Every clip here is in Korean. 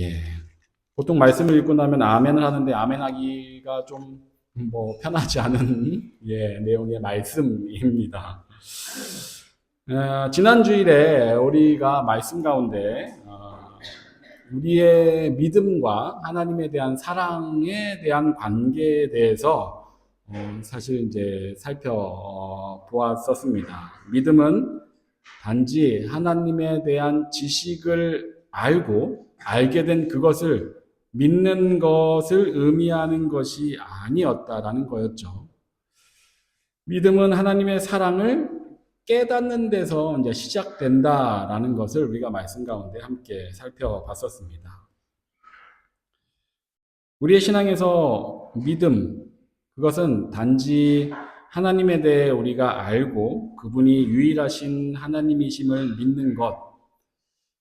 예. 보통 말씀을 읽고 나면 아멘을 하는데 아멘하기가 좀 뭐 편하지 않은 예, 내용의 말씀입니다. 어, 지난 주일에 우리가 말씀 가운데 어, 우리의 믿음과 하나님에 대한 사랑에 대한 관계에 대해서 어, 사실 이제 살펴보았었습니다. 믿음은 단지 하나님에 대한 지식을 알고 알게 된 그것을 믿는 것을 의미하는 것이 아니었다라는 거였죠. 믿음은 하나님의 사랑을 깨닫는 데서 이제 시작된다라는 것을 우리가 말씀 가운데 함께 살펴봤었습니다. 우리의 신앙에서 믿음, 그것은 단지 하나님에 대해 우리가 알고 그분이 유일하신 하나님이심을 믿는 것,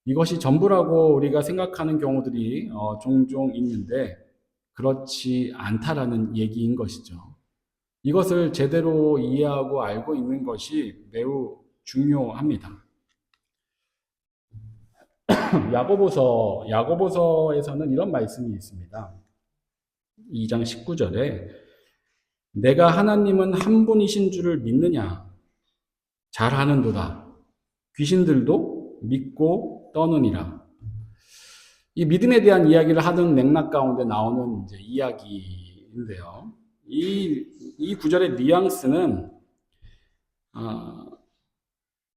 이것이 전부라고 우리가 생각하는 경우들이 어, 종종 있는데 그렇지 않다라는 얘기인 것이죠. 이것을 제대로 이해하고 알고 있는 것이 매우 중요합니다. 야고보서 야고보서에서는 이런 말씀이 있습니다. 2장 19절에 내가 하나님은 한 분이신 줄을 믿느냐 잘하는도다 귀신들도 믿고 떠느니라. 이 믿음에 대한 이야기를 하는 맥락 가운데 나오는 이제 이야기인데요. 이, 이 구절의 뉘앙스는, 어,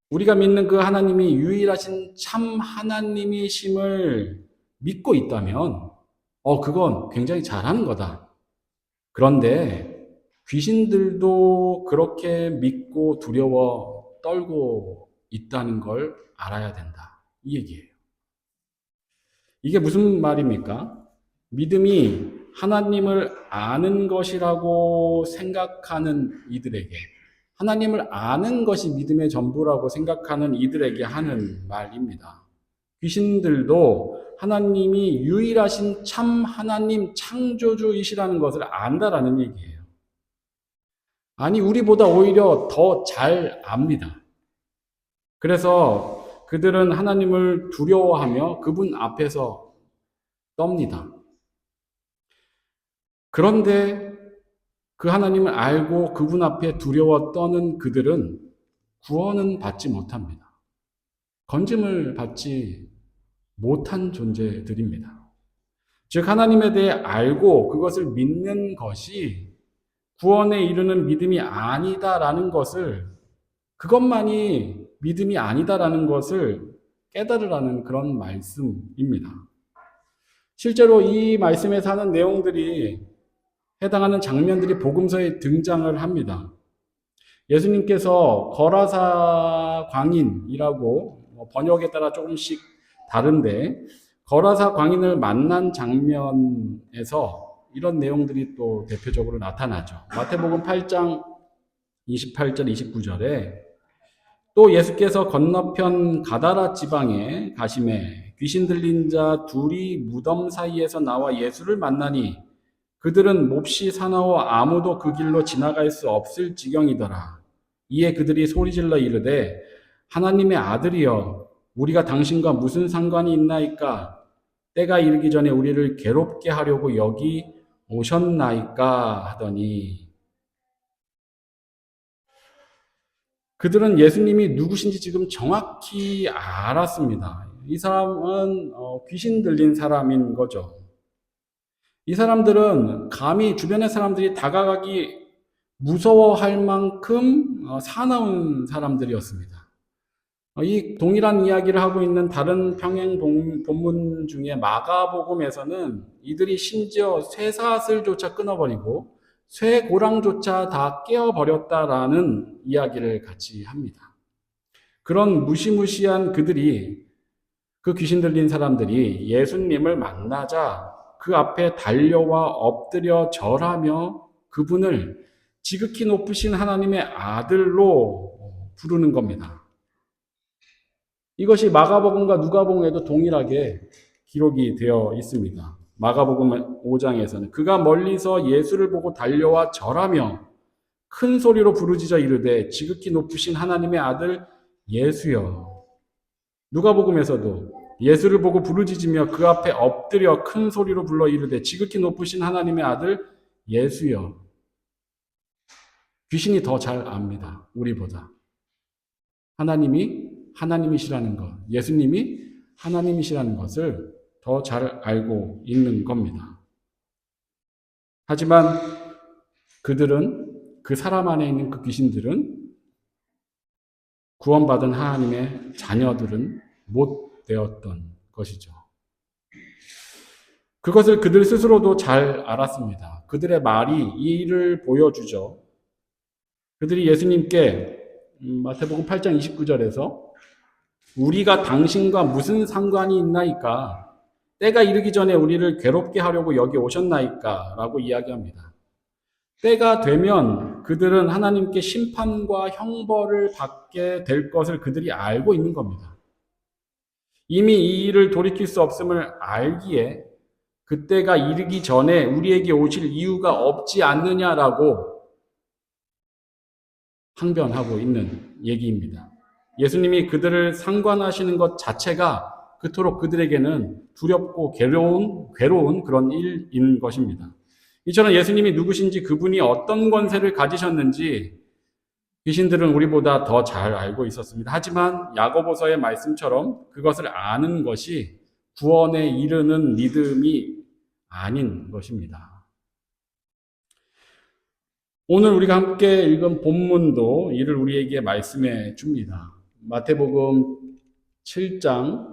우리가 믿는 그 하나님이 유일하신 참 하나님이심을 믿고 있다면, 어, 그건 굉장히 잘하는 거다. 그런데 귀신들도 그렇게 믿고 두려워 떨고 있다는 걸 알아야 된다. 이 얘기예요. 이게 무슨 말입니까? 믿음이 하나님을 아는 것이라고 생각하는 이들에게, 하나님을 아는 것이 믿음의 전부라고 생각하는 이들에게 하는 말입니다. 귀신들도 하나님이 유일하신 참 하나님 창조주이시라는 것을 안다라는 얘기예요. 아니, 우리보다 오히려 더 잘 압니다. 그래서 그들은 하나님을 두려워하며 그분 앞에서 떱니다. 그런데 그 하나님을 알고 그분 앞에 두려워 떠는 그들은 구원은 받지 못합니다. 건짐을 받지 못한 존재들입니다. 즉, 하나님에 대해 알고 그것을 믿는 것이 구원에 이르는 믿음이 아니다라는 것을 그것만이 믿음이 아니다라는 것을 깨달으라는 그런 말씀입니다. 실제로 이 말씀에 사는 내용들이 해당하는 장면들이 복음서에 등장을 합니다. 예수님께서 거라사 광인이라고 뭐 번역에 따라 조금씩 다른데 거라사 광인을 만난 장면에서 이런 내용들이 또 대표적으로 나타나죠. 마태복음 8장 28절 29절에 또 예수께서 건너편 가다라 지방에 가심에 귀신 들린 자 둘이 무덤 사이에서 나와 예수를 만나니 그들은 몹시 사나워 아무도 그 길로 지나갈 수 없을 지경이더라. 이에 그들이 소리질러 이르되 하나님의 아들이여 우리가 당신과 무슨 상관이 있나이까 때가 이르기 전에 우리를 괴롭게 하려고 여기 오셨나이까 하더니 그들은 예수님이 누구신지 지금 정확히 알았습니다. 이 사람은 어, 귀신 들린 사람인 거죠. 이 사람들은 감히 주변의 사람들이 다가가기 무서워할 만큼 어, 사나운 사람들이었습니다. 어, 이 동일한 이야기를 하고 있는 다른 평행 본문 중에 마가복음에서는 이들이 심지어 쇠사슬조차 끊어버리고 쇠고랑조차 다 깨어버렸다라는 이야기를 같이 합니다. 그런 무시무시한 그들이 그 귀신 들린 사람들이 예수님을 만나자 그 앞에 달려와 엎드려 절하며 그분을 지극히 높으신 하나님의 아들로 부르는 겁니다. 이것이 마가복음과 누가복음에도 동일하게 기록이 되어 있습니다. 마가복음 5장에서는 그가 멀리서 예수를 보고 달려와 절하며 큰 소리로 부르짖어 이르되 지극히 높으신 하나님의 아들 예수여. 누가복음에서도 예수를 보고 부르짖으며 그 앞에 엎드려 큰 소리로 불러 이르되 지극히 높으신 하나님의 아들 예수여. 귀신이 더 잘 압니다. 우리보다. 하나님이 하나님이시라는 것, 예수님이 하나님이시라는 것을 더 잘 알고 있는 겁니다. 하지만 그들은 그 사람 안에 있는 그 귀신들은 구원받은 하나님의 자녀들은 못 되었던 것이죠. 그것을 그들 스스로도 잘 알았습니다. 그들의 말이 이를 보여주죠. 그들이 예수님께 음, 마태복음 8장 29절에서 우리가 당신과 무슨 상관이 있나이까? 때가 이르기 전에 우리를 괴롭게 하려고 여기 오셨나이까? 라고 이야기합니다. 때가 되면 그들은 하나님께 심판과 형벌을 받게 될 것을 그들이 알고 있는 겁니다. 이미 이 일을 돌이킬 수 없음을 알기에 그때가 이르기 전에 우리에게 오실 이유가 없지 않느냐라고 항변하고 있는 얘기입니다. 예수님이 그들을 상관하시는 것 자체가 그토록 그들에게는 두렵고 괴로운, 괴로운 그런 일인 것입니다. 이처럼 예수님이 누구신지 그분이 어떤 권세를 가지셨는지 귀신들은 우리보다 더 잘 알고 있었습니다. 하지만 야고보서의 말씀처럼 그것을 아는 것이 구원에 이르는 믿음이 아닌 것입니다. 오늘 우리가 함께 읽은 본문도 이를 우리에게 말씀해 줍니다. 마태복음 7장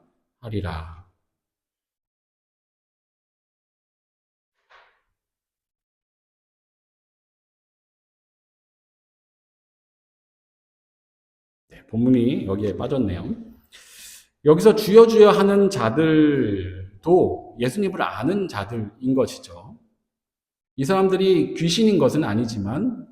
하리라. 네, 본문이 여기에 빠졌네요. 여기서 주여 주여 하는 자들도 예수님을 아는 자들인 것이죠. 이 사람들이 귀신인 것은 아니지만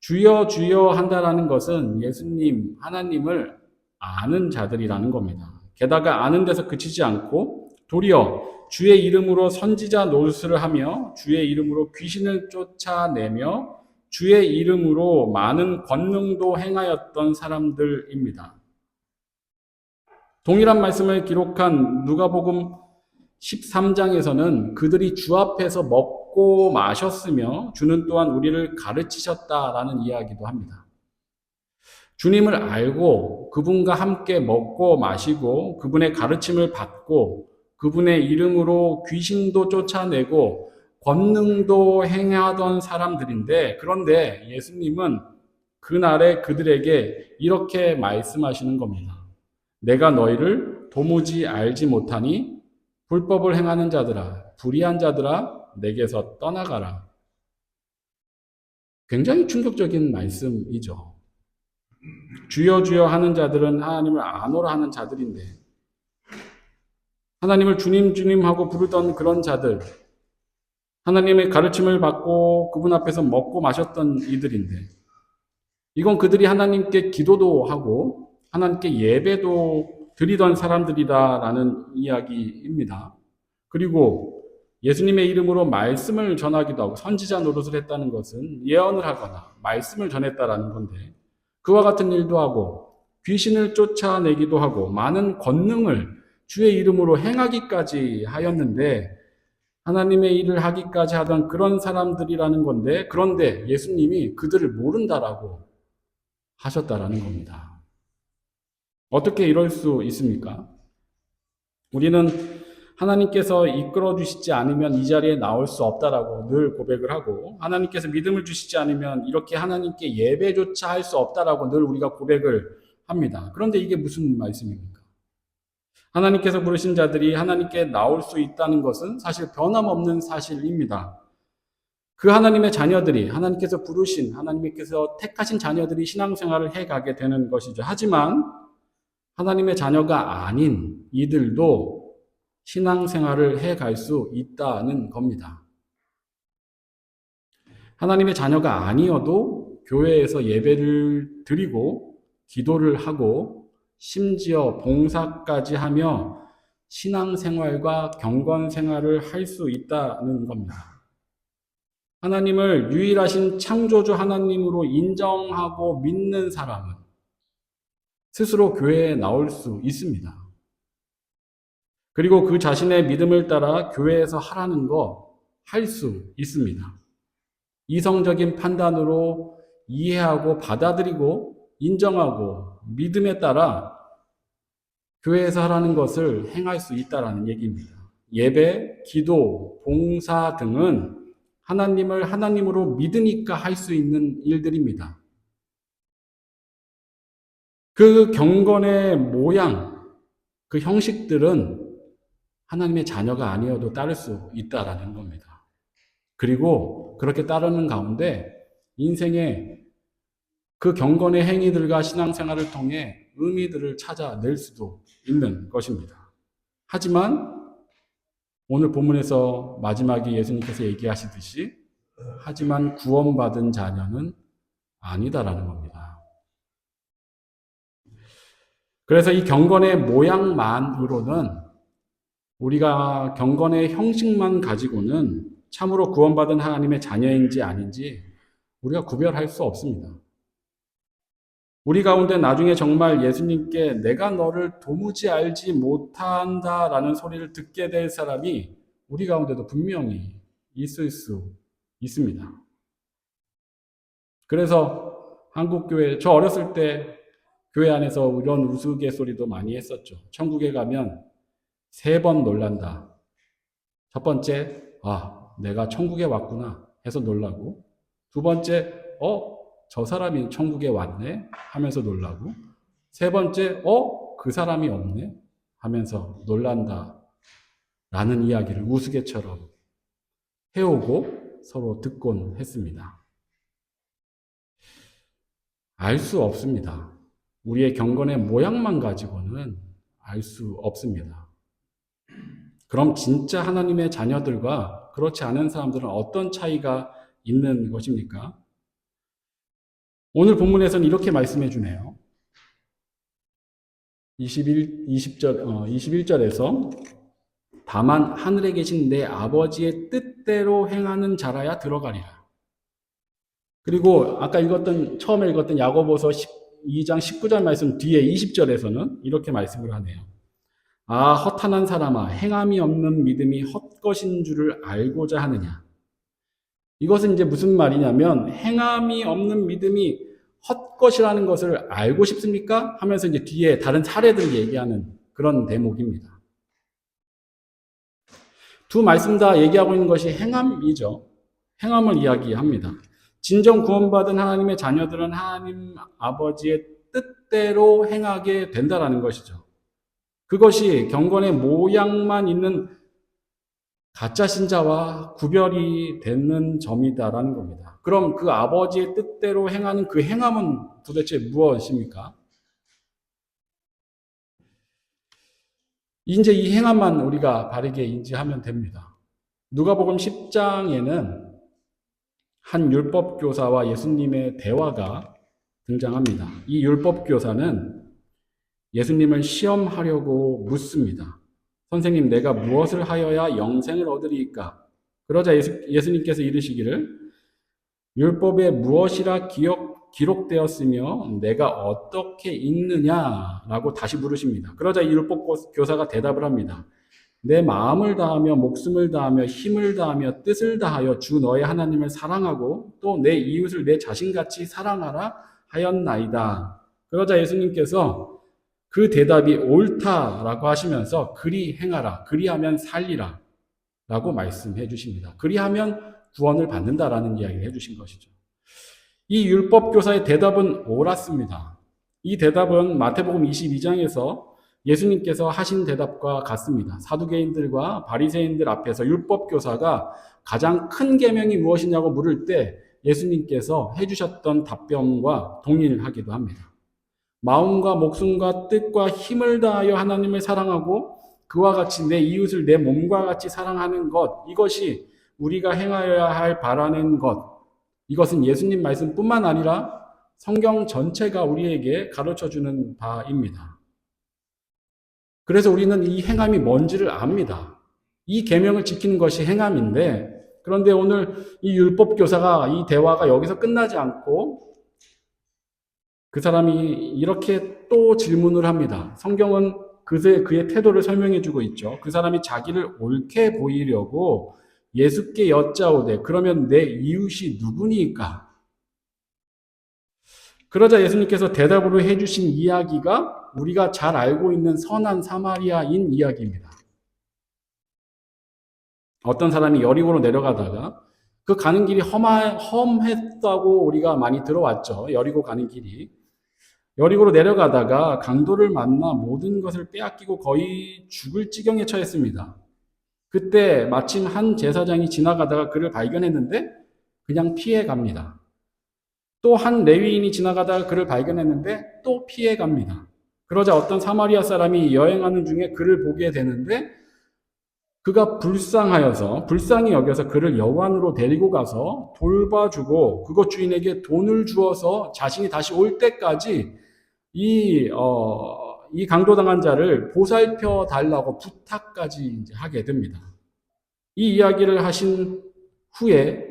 주여 주여 한다라는 것은 예수님 하나님을 아는 자들이라는 겁니다. 게다가 아는 데서 그치지 않고 도리어 주의 이름으로 선지자 노릇을 하며 주의 이름으로 귀신을 쫓아내며 주의 이름으로 많은 권능도 행하였던 사람들입니다. 동일한 말씀을 기록한 누가복음 13장에서는 그들이 주 앞에서 먹고 마셨으며 주는 또한 우리를 가르치셨다라는 이야기도 합니다. 주님을 알고 그분과 함께 먹고 마시고 그분의 가르침을 받고 그분의 이름으로 귀신도 쫓아내고 권능도 행하던 사람들인데 그런데 예수님은 그날에 그들에게 이렇게 말씀하시는 겁니다. 내가 너희를 도무지 알지 못하니 불법을 행하는 자들아 불의한 자들아 내게서 떠나가라. 굉장히 충격적인 말씀이죠. 주여 주여 하는 자들은 하나님을 아노라 하는 자들인데 하나님을 주님 주님 하고 부르던 그런 자들 하나님의 가르침을 받고 그분 앞에서 먹고 마셨던 이들인데 이건 그들이 하나님께 기도도 하고 하나님께 예배도 드리던 사람들이다라는 이야기입니다. 그리고 예수님의 이름으로 말씀을 전하기도 하고 선지자 노릇을 했다는 것은 예언을 하거나 말씀을 전했다라는 건데 그와 같은 일도 하고 귀신을 쫓아내기도 하고 많은 권능을 주의 이름으로 행하기까지 하였는데 하나님의 일을 하기까지 하던 그런 사람들이라는 건데 그런데 예수님이 그들을 모른다라고 하셨다라는 겁니다. 어떻게 이럴 수 있습니까? 우리는 하나님께서 이끌어 주시지 않으면 이 자리에 나올 수 없다라고 늘 고백을 하고 하나님께서 믿음을 주시지 않으면 이렇게 하나님께 예배조차 할 수 없다라고 늘 우리가 고백을 합니다. 그런데 이게 무슨 말씀입니까? 하나님께서 부르신 자들이 하나님께 나올 수 있다는 것은 사실 변함없는 사실입니다. 그 하나님의 자녀들이 하나님께서 부르신 하나님께서 택하신 자녀들이 신앙생활을 해 가게 되는 것이죠. 하지만 하나님의 자녀가 아닌 이들도 신앙생활을 해 갈 수 있다는 겁니다. 하나님의 자녀가 아니어도 교회에서 예배를 드리고 기도를 하고 심지어 봉사까지 하며 신앙생활과 경건생활을 할 수 있다는 겁니다. 하나님을 유일하신 창조주 하나님으로 인정하고 믿는 사람은 스스로 교회에 나올 수 있습니다. 그리고 그 자신의 믿음을 따라 교회에서 하라는 거 할 수 있습니다. 이성적인 판단으로 이해하고 받아들이고 인정하고 믿음에 따라 교회에서 하라는 것을 행할 수 있다라는 얘기입니다. 예배, 기도, 봉사 등은 하나님을 하나님으로 믿으니까 할 수 있는 일들입니다. 그 경건의 모양, 그 형식들은 하나님의 자녀가 아니어도 따를 수 있다라는 겁니다. 그리고 그렇게 따르는 가운데 인생의 그 경건의 행위들과 신앙생활을 통해 의미들을 찾아낼 수도 있는 것입니다. 하지만 오늘 본문에서 마지막에 예수님께서 얘기하시듯이 하지만 구원받은 자녀는 아니다라는 겁니다. 그래서 이 경건의 모양만으로는 우리가 경건의 형식만 가지고는 참으로 구원받은 하나님의 자녀인지 아닌지 우리가 구별할 수 없습니다. 우리 가운데 나중에 정말 예수님께 내가 너를 도무지 알지 못한다라는 소리를 듣게 될 사람이 우리 가운데도 분명히 있을 수 있습니다. 그래서 한국교회, 저 어렸을 때 교회 안에서 이런 우스갯소리도 많이 했었죠. 천국에 가면 세 번 놀란다. 첫 번째, 아, 내가 천국에 왔구나 해서 놀라고. 두 번째, 어, 저 사람이 천국에 왔네 하면서 놀라고. 세 번째, 어, 그 사람이 없네 하면서 놀란다. 라는 이야기를 우스개처럼 해오고 서로 듣곤 했습니다. 알 수 없습니다. 우리의 경건의 모양만 가지고는 알 수 없습니다. 그럼 진짜 하나님의 자녀들과 그렇지 않은 사람들은 어떤 차이가 있는 것입니까? 오늘 본문에서는 이렇게 말씀해 주네요. 21, 20절, 어, 21절에서 다만 하늘에 계신 내 아버지의 뜻대로 행하는 자라야 들어가리라. 그리고 아까 읽었던, 처음에 읽었던 야고보서 12장 19절 말씀 뒤에 20절에서는 이렇게 말씀을 하네요. 아, 허탄한 사람아, 행함이 없는 믿음이 헛것인 줄을 알고자 하느냐. 이것은 이제 무슨 말이냐면, 행함이 없는 믿음이 헛것이라는 것을 알고 싶습니까? 하면서 이제 뒤에 다른 사례들 얘기하는 그런 대목입니다. 두 말씀 다 얘기하고 있는 것이 행함이죠. 행함을 이야기합니다. 진정 구원받은 하나님의 자녀들은 하나님 아버지의 뜻대로 행하게 된다라는 것이죠. 그것이 경건의 모양만 있는 가짜 신자와 구별이 되는 점이다라는 겁니다. 그럼 그 아버지의 뜻대로 행하는 그 행함은 도대체 무엇입니까? 이제 이 행함만 우리가 바르게 인지하면 됩니다. 누가복음 10장에는 한 율법 교사와 예수님의 대화가 등장합니다. 이 율법 교사는 예수님을 시험하려고 묻습니다. 선생님, 내가 무엇을 하여야 영생을 얻으리까? 그러자 예수, 님께서 이르시기를 율법에 무엇이라 기억, 기록되었으며 내가 어떻게 읽느냐라고 다시 물으십니다. 그러자 이 율법 교사가 대답을 합니다. 내 마음을 다하며 목숨을 다하며 힘을 다하며 뜻을 다하여 주 너의 하나님을 사랑하고 또 내 이웃을 내 자신같이 사랑하라 하였나이다. 그러자 예수님께서 그 대답이 옳다라고 하시면서 그리 행하라, 그리하면 살리라 라고 말씀해 주십니다. 그리하면 구원을 받는다라는 이야기를 해 주신 것이죠. 이 율법 교사의 대답은 옳았습니다. 이 대답은 마태복음 22장에서 예수님께서 하신 대답과 같습니다. 사두개인들과 바리새인들 앞에서 율법 교사가 가장 큰 계명이 무엇이냐고 물을 때 예수님께서 해주셨던 답변과 동일하기도 합니다. 마음과 목숨과 뜻과 힘을 다하여 하나님을 사랑하고 그와 같이 내 이웃을 내 몸과 같이 사랑하는 것 이것이 우리가 행하여야 할 바라는 것 이것은 예수님 말씀뿐만 아니라 성경 전체가 우리에게 가르쳐 주는 바입니다. 그래서 우리는 이 행함이 뭔지를 압니다. 이 계명을 지키는 것이 행함인데 그런데 오늘 이 율법 교사가 이 대화가 여기서 끝나지 않고 그 사람이 이렇게 또 질문을 합니다. 성경은 그의, 그의 태도를 설명해 주고 있죠. 그 사람이 자기를 옳게 보이려고 예수께 여짜오되 그러면 내 이웃이 누구니까? 그러자 예수님께서 대답으로 해주신 이야기가 우리가 잘 알고 있는 선한 사마리아인 이야기입니다. 어떤 사람이 여리고로 내려가다가 그 가는 길이 험하, 험했다고 우리가 많이 들어왔죠. 여리고 가는 길이. 여리고로 내려가다가 강도를 만나 모든 것을 빼앗기고 거의 죽을 지경에 처했습니다. 그때 마침 한 제사장이 지나가다가 그를 발견했는데 그냥 피해 갑니다. 또 한 레위인이 지나가다가 그를 발견했는데 또 피해 갑니다. 그러자 어떤 사마리아 사람이 여행하는 중에 그를 보게 되는데 그가 불쌍하여서 불쌍히 여겨서 그를 여관으로 데리고 가서 돌봐주고 그것 주인에게 돈을 주어서 자신이 다시 올 때까지 이, 어, 이 강도당한 자를 보살펴 달라고 부탁까지 이제 하게 됩니다. 이 이야기를 하신 후에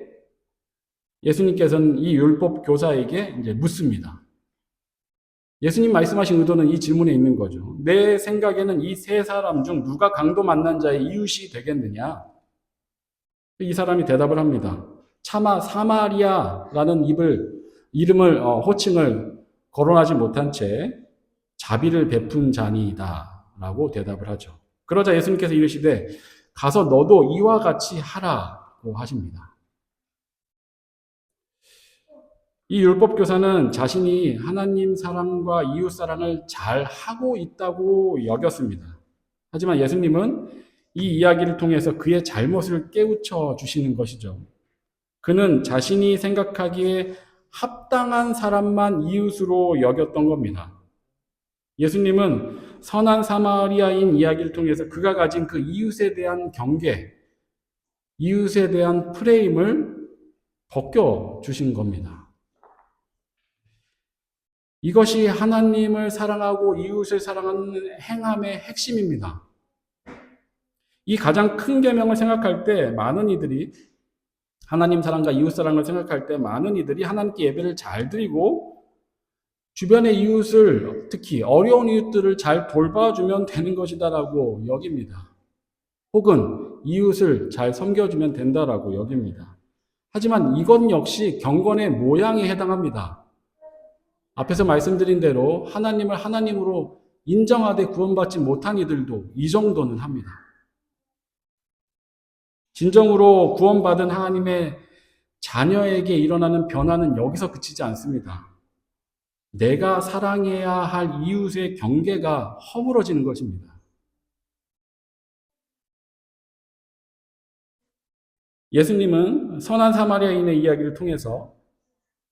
예수님께서는 이 율법 교사에게 이제 묻습니다. 예수님 말씀하신 의도는 이 질문에 있는 거죠. 내 생각에는 이 세 사람 중 누가 강도 만난 자의 이웃이 되겠느냐? 이 사람이 대답을 합니다. 차마 사마리아라는 입을 이름을 어, 호칭을 거론하지 못한 채 자비를 베푼 자니이다 라고 대답을 하죠. 그러자 예수님께서 이르시되 가서 너도 이와 같이 하라고 하십니다. 이 율법 교사는 자신이 하나님 사랑과 이웃 사랑을 잘 하고 있다고 여겼습니다. 하지만 예수님은 이 이야기를 통해서 그의 잘못을 깨우쳐 주시는 것이죠. 그는 자신이 생각하기에 합당한 사람만 이웃으로 여겼던 겁니다. 예수님은 선한 사마리아인 이야기를 통해서 그가 가진 그 이웃에 대한 경계, 이웃에 대한 프레임을 벗겨 주신 겁니다. 이것이 하나님을 사랑하고 이웃을 사랑하는 행함의 핵심입니다. 이 가장 큰 계명을 생각할 때 많은 이들이 하나님 사랑과 이웃 사랑을 생각할 때 많은 이들이 하나님께 예배를 잘 드리고 주변의 이웃을 특히 어려운 이웃들을 잘 돌봐주면 되는 것이다라고 여깁니다. 혹은 이웃을 잘 섬겨주면 된다라고 여깁니다. 하지만 이것 역시 경건의 모양에 해당합니다. 앞에서 말씀드린 대로 하나님을 하나님으로 인정하되 구원받지 못한 이들도 이 정도는 합니다. 진정으로 구원받은 하나님의 자녀에게 일어나는 변화는 여기서 그치지 않습니다. 내가 사랑해야 할 이웃의 경계가 허물어지는 것입니다. 예수님은 선한 사마리아인의 이야기를 통해서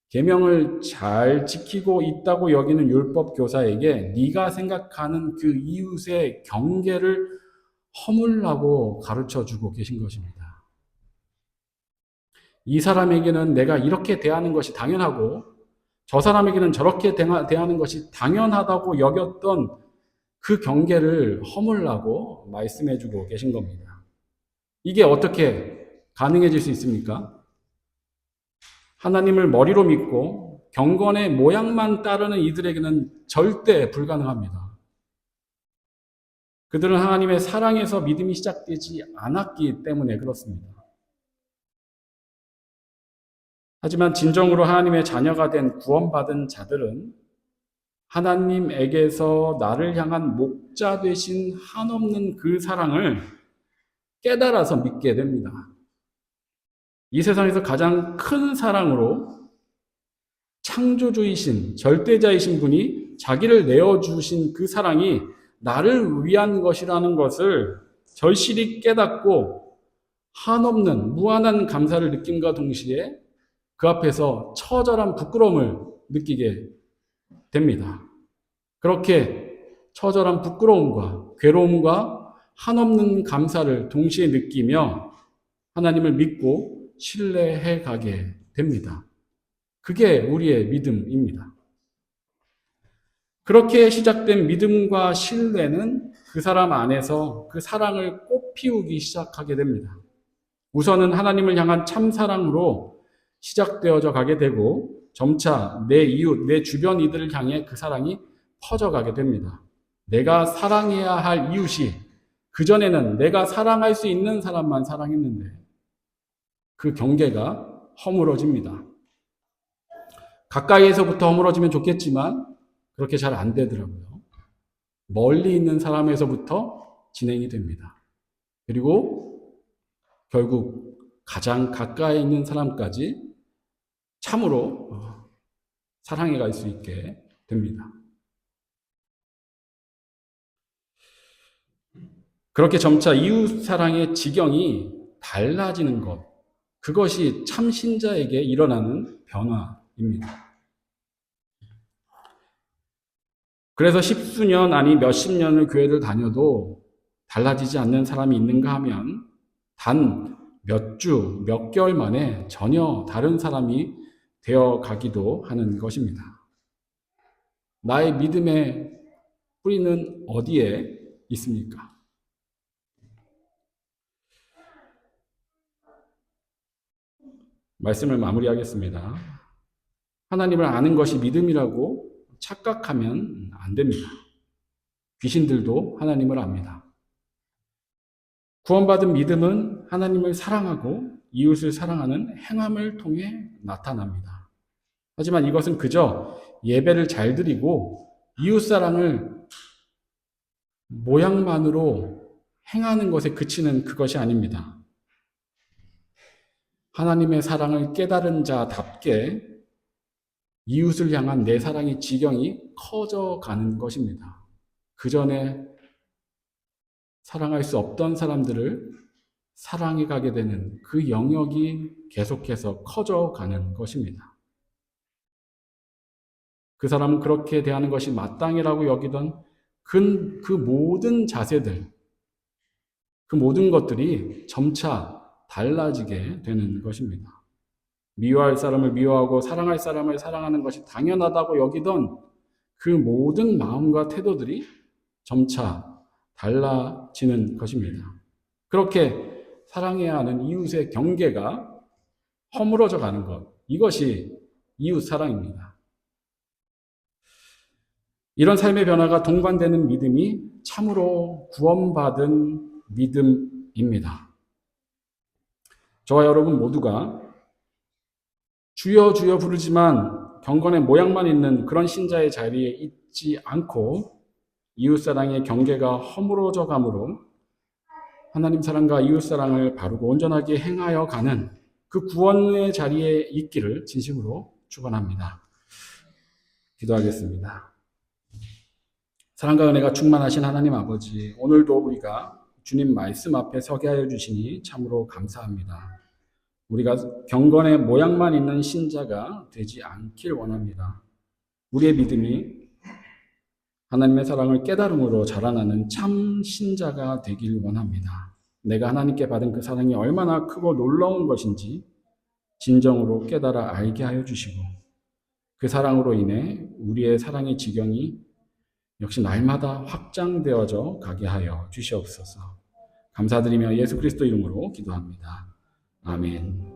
계명을 잘 지키고 있다고 여기는 율법 교사에게 네가 생각하는 그 이웃의 경계를 허물라고 가르쳐 주고 계신 것입니다. 이 사람에게는 내가 이렇게 대하는 것이 당연하고 저 사람에게는 저렇게 대하는 것이 당연하다고 여겼던 그 경계를 허물라고 말씀해 주고 계신 겁니다. 이게 어떻게 가능해질 수 있습니까? 하나님을 머리로 믿고 경건의 모양만 따르는 이들에게는 절대 불가능합니다. 그들은 하나님의 사랑에서 믿음이 시작되지 않았기 때문에 그렇습니다. 하지만 진정으로 하나님의 자녀가 된 구원받은 자들은 하나님에게서 나를 향한 목자 되신 한없는 그 사랑을 깨달아서 믿게 됩니다. 이 세상에서 가장 큰 사랑으로 창조주이신 절대자이신 분이 자기를 내어주신 그 사랑이 나를 위한 것이라는 것을 절실히 깨닫고 한없는 무한한 감사를 느낌과 동시에 그 앞에서 처절한 부끄러움을 느끼게 됩니다. 그렇게 처절한 부끄러움과 괴로움과 한없는 감사를 동시에 느끼며 하나님을 믿고 신뢰해 가게 됩니다. 그게 우리의 믿음입니다. 그렇게 시작된 믿음과 신뢰는 그 사람 안에서 그 사랑을 꽃피우기 시작하게 됩니다. 우선은 하나님을 향한 참 사랑으로 시작되어져 가게 되고 점차 내 이웃, 내 주변 이들을 향해 그 사랑이 퍼져가게 됩니다. 내가 사랑해야 할 이웃이 그전에는 내가 사랑할 수 있는 사람만 사랑했는데 그 경계가 허물어집니다. 가까이에서부터 허물어지면 좋겠지만 그렇게 잘 안 되더라고요. 멀리 있는 사람에서부터 진행이 됩니다. 그리고 결국 가장 가까이 있는 사람까지 참으로 어, 사랑해 갈 수 있게 됩니다. 그렇게 점차 이웃 사랑의 지경이 달라지는 것, 그것이 참 신자에게 일어나는 변화입니다. 그래서 십수년 아니 몇십 년을 교회를 다녀도 달라지지 않는 사람이 있는가 하면 단 몇 주, 몇 개월 만에 전혀 다른 사람이 되어 가기도 하는 것입니다. 나의 믿음의 뿌리는 어디에 있습니까? 말씀을 마무리하겠습니다. 하나님을 아는 것이 믿음이라고 착각하면 안 됩니다. 귀신들도 하나님을 압니다. 구원받은 믿음은 하나님을 사랑하고 이웃을 사랑하는 행함을 통해 나타납니다. 하지만 이것은 그저 예배를 잘 드리고 이웃 사랑을 모양만으로 행하는 것에 그치는 그것이 아닙니다. 하나님의 사랑을 깨달은 자답게 이웃을 향한 내 사랑의 지경이 커져가는 것입니다. 그 전에 사랑할 수 없던 사람들을 사랑해 가게 되는 그 영역이 계속해서 커져가는 것입니다. 그 사람은 그렇게 대하는 것이 마땅이라고 여기던 그, 그 모든 자세들, 그 모든 것들이 점차 달라지게 되는 것입니다. 미워할 사람을 미워하고 사랑할 사람을 사랑하는 것이 당연하다고 여기던 그 모든 마음과 태도들이 점차 달라지는 것입니다. 그렇게 사랑해야 하는 이웃의 경계가 허물어져 가는 것. 이것이 이웃 사랑입니다. 이런 삶의 변화가 동반되는 믿음이 참으로 구원받은 믿음입니다. 저와 여러분 모두가 주여 주여 부르지만 경건의 모양만 있는 그런 신자의 자리에 있지 않고 이웃사랑의 경계가 허물어져 가므로 하나님 사랑과 이웃 사랑을 바르고 온전하게 행하여 가는 그 구원의 자리에 있기를 진심으로 축원합니다. 기도하겠습니다. 사랑과 은혜가 충만하신 하나님 아버지, 오늘도 우리가 주님 말씀 앞에 서게 하여 주시니 참으로 감사합니다. 우리가 경건의 모양만 있는 신자가 되지 않길 원합니다. 우리의 믿음이 하나님의 사랑을 깨달음으로 자라나는 참 신자가 되길 원합니다. 내가 하나님께 받은 그 사랑이 얼마나 크고 놀라운 것인지 진정으로 깨달아 알게 하여 주시고 그 사랑으로 인해 우리의 사랑의 지경이 역시 날마다 확장되어져 가게 하여 주시옵소서. 감사드리며 예수 그리스도 이름으로 기도합니다. 아멘.